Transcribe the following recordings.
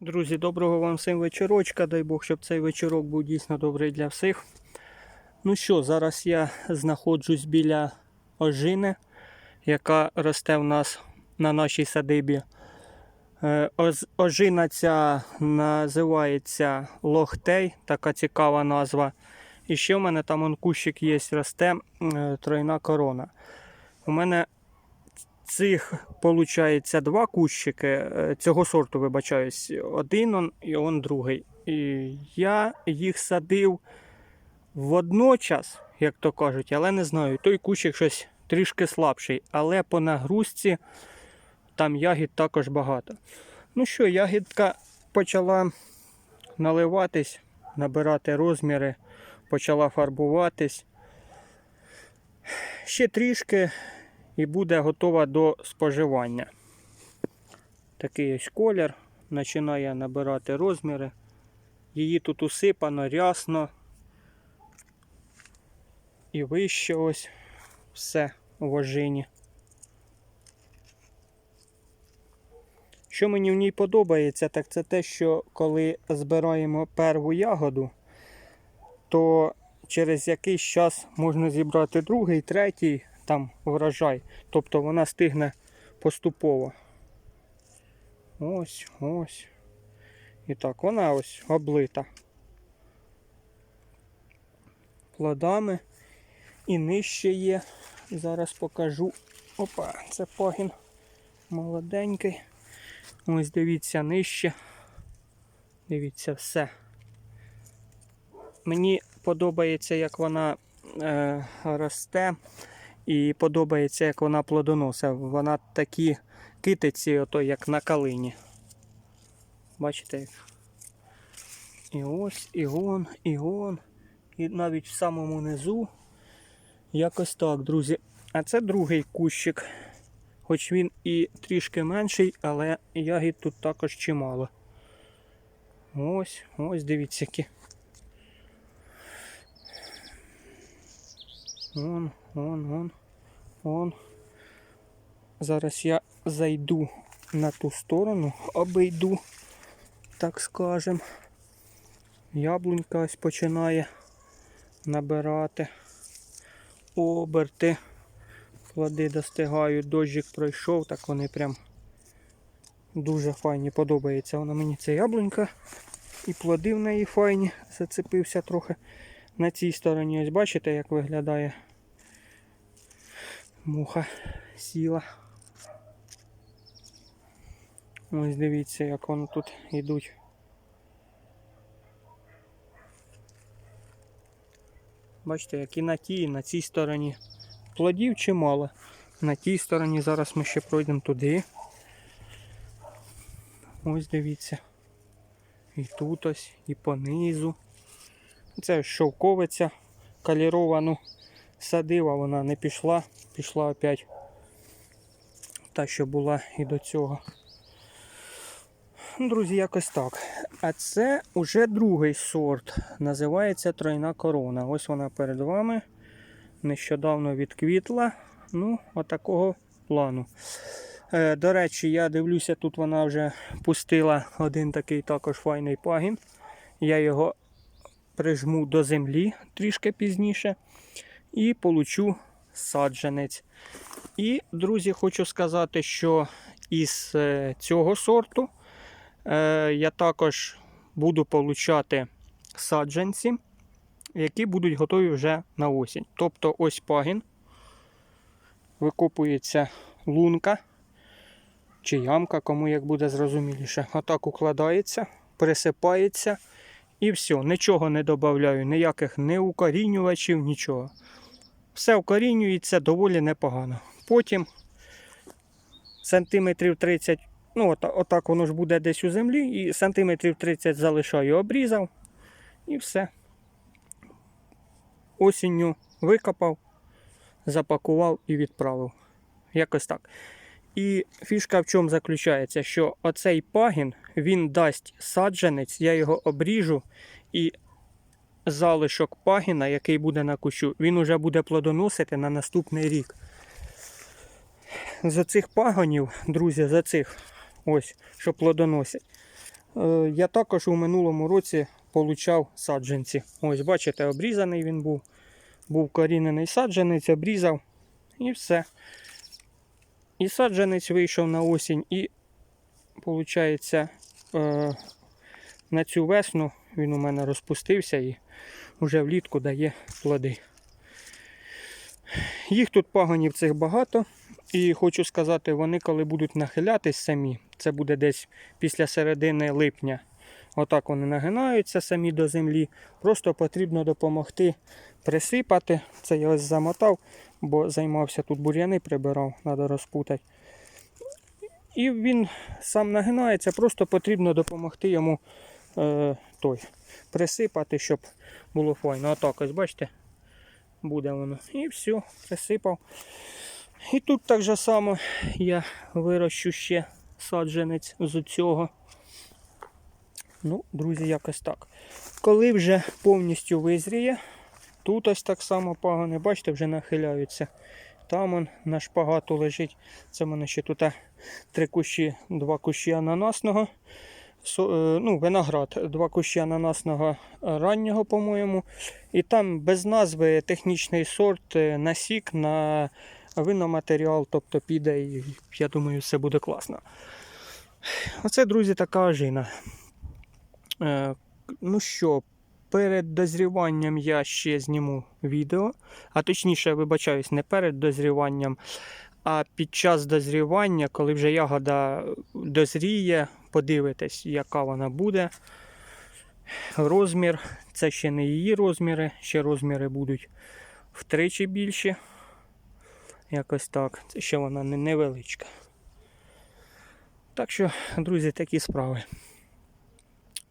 Друзі, доброго вам всім вечорочка. Дай Бог, щоб цей вечорок був дійсно добрий для всіх. Ну що, зараз я знаходжусь біля ожини, яка росте в нас на нашій садибі. Е, Ожина ця називається лохтей, така цікава назва. І ще в мене там он кущик є, росте е, тройна корона. У мене цих виходить два кущики е, цього сорту, вибачаюсь, один он і он другий. І я їх садив водночас, як то кажуть, але не знаю. Той кущик щось трішки слабший, але по нагрузці там ягід також багато. Ну що, ягідка почала наливатись, набирати розміри, почала фарбуватись. Ще трішки і буде готова до споживання. Такий ось колір. Починає набирати розміри. Її тут усипано рясно. І вище ось все в ожині. Що мені в ній подобається, так це те, що коли збираємо перву ягоду, то через якийсь час можна зібрати другий, третій там врожай. Тобто вона стигне поступово. Ось, ось. І так, вона ось облита. Плодами. І нижче є. Зараз покажу. Опа, це пагін молоденький. Ось дивіться нижче. Дивіться все. Мені подобається, як вона е, росте. І подобається, як вона плодоносить. Вона такі китиці, ото як на калині. Бачите? як? І ось, і гон, і гон. І навіть в самому низу. Якось так, друзі. А це другий кущик. Хоч він і трішки менший, але ягід тут також чимало. Ось, ось дивіться які. Вон, вон, вон. Зараз я зайду на ту сторону, обійду, так скажем. Яблунька ось починає набирати оберти. Плоди достигають, дощик пройшов, так вони прям дуже файні. Подобається вона мені ця яблунька. І плоди в неї файні. Зацепився трохи на цій стороні. Ось бачите, як виглядає муха сіла. Ось дивіться, як вони тут йдуть. Бачите, як і на тій, і на цій стороні. Плодів чимало. На тій стороні зараз ми ще пройдемо туди. Ось дивіться. І тут ось, і понизу. Це шовковиця каліровану садив, вона не пішла, пішла опять та, що була і до цього. Ну, Друзі, якось так. А це вже другий сорт. Називається тройна корона. Ось вона перед вами. Нещодавно відквітла. Ну, отакого плану. Е, до речі, я дивлюся, тут вона вже пустила один такий також файний пагін. Я його прижму до землі трішки пізніше. І получу саджанець. І, друзі, хочу сказати, що із е, цього сорту е, я також буду получати саджанці, які будуть готові вже на осінь. Тобто ось пагін, викопується лунка чи ямка, кому як буде зрозуміліше. Отак укладається, присипається і все. Нічого не додаю, ніяких не укорінювачів, нічого. Все укорінюється доволі непогано. Потім сантиметрів 30, ну от, отак воно ж буде десь у землі, і сантиметрів 30 залишаю, обрізав і все. Осінню викопав, запакував і відправив. Якось так. І фішка в чому заключається, що оцей пагін він дасть саджанець, я його обріжу і залишок пагіна, який буде на кущу, він уже буде плодоносити на наступний рік. З оцих пагонів, друзі, за цих ось, що плодоносять, Е, Я також у минулому році получав саджанці. Ось, бачите, обрізаний він був. Був корінений саджанець, обрізав і все. І саджанець вийшов на осінь, і, виходить, е, на цю весну він у мене розпустився і вже влітку дає плоди. Їх тут пагонів цих багато. І хочу сказати, вони коли будуть нахилятись самі, це буде десь після середини липня. Отак вони нагинаються самі до землі. Просто потрібно допомогти присипати. Це я ось замотав, бо займався тут бур'яни, прибирав, треба розпутати. І він сам нагинається, просто потрібно допомогти йому е, той, присипати, щоб було файно. Отак ось, бачите, буде воно. І все, присипав. І тут так же само я вирощу ще саджанець з цього. Ну, друзі, якось так. Коли вже повністю визріє, тут ось так само пагони, бачите, вже нахиляються. Там он на шпагату лежить. Це в мене ще тут три кущі, два кущі ананасного. Е, ну, виноград, два кущі ананасного раннього, по-моєму. І там без назви технічний сорт е, насік на виноматеріал, тобто піде, і я думаю, все буде класно. Оце, друзі, така ожина. Е, ну що, перед дозріванням я ще зніму відео, а точніше, вибачаюсь, не перед дозріванням, а під час дозрівання, коли вже ягода дозріє, подивитесь, яка вона буде. Розмір, це ще не її розміри, ще розміри будуть втричі більші. Якось так. Це ще вона невеличка. Так що, друзі, такі справи.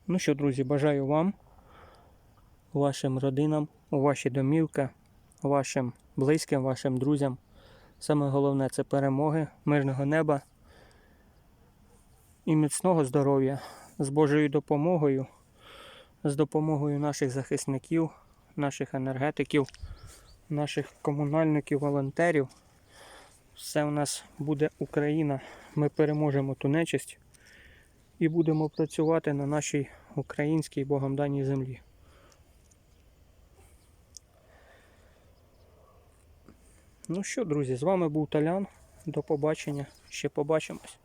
Ну що, друзі, бажаю вам, вашим родинам, у ваші домівки, вашим близьким, вашим друзям. Саме головне це перемоги, мирного неба і міцного здоров'я з Божою допомогою, з допомогою наших захисників, наших енергетиків, наших комунальників, волонтерів. Все у нас буде Україна. Ми переможемо ту нечисть і будемо працювати на нашій українській Богом даній землі. Ну що, друзі, з вами був Талян. До побачення. Ще побачимось.